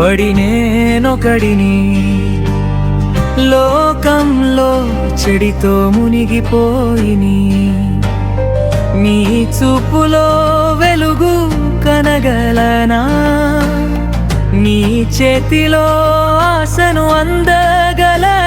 పడి నేనొకడిని లోకంలో చెడితో మునిగిపోయిని. నీ చూపులో వెలుగు కనగలనా? నీ చేతిలో ఆశను అందగలనా?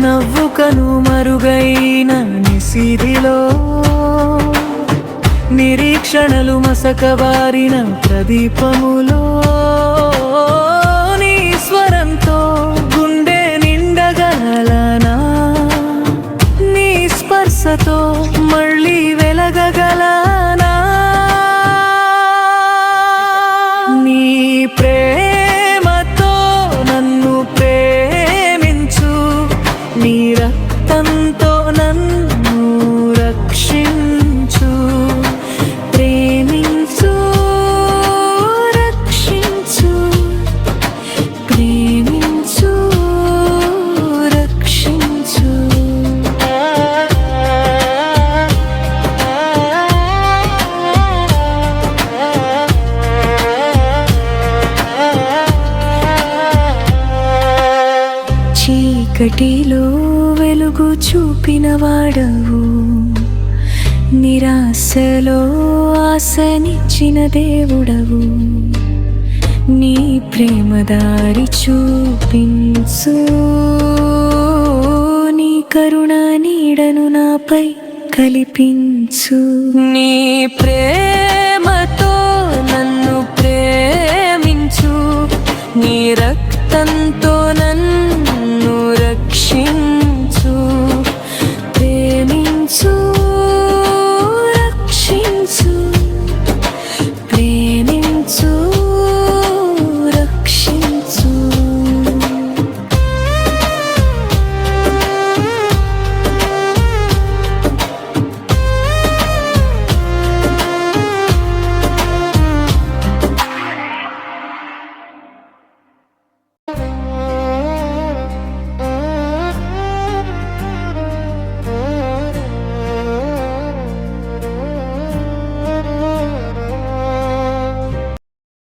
నవ్వుకను మరుగైన నిసిరిలో నిరీక్షణలు మసకబారిన ప్రదీపములో. చీకటిలో వెలుగు చూపిన వాడవు. నిరాశలో ఆశనిచ్చిన దేవుడవు. నీ ప్రేమదారి చూపించు. నీ కరుణ నీడను నాపై కల్పించు. నీ ప్రేమ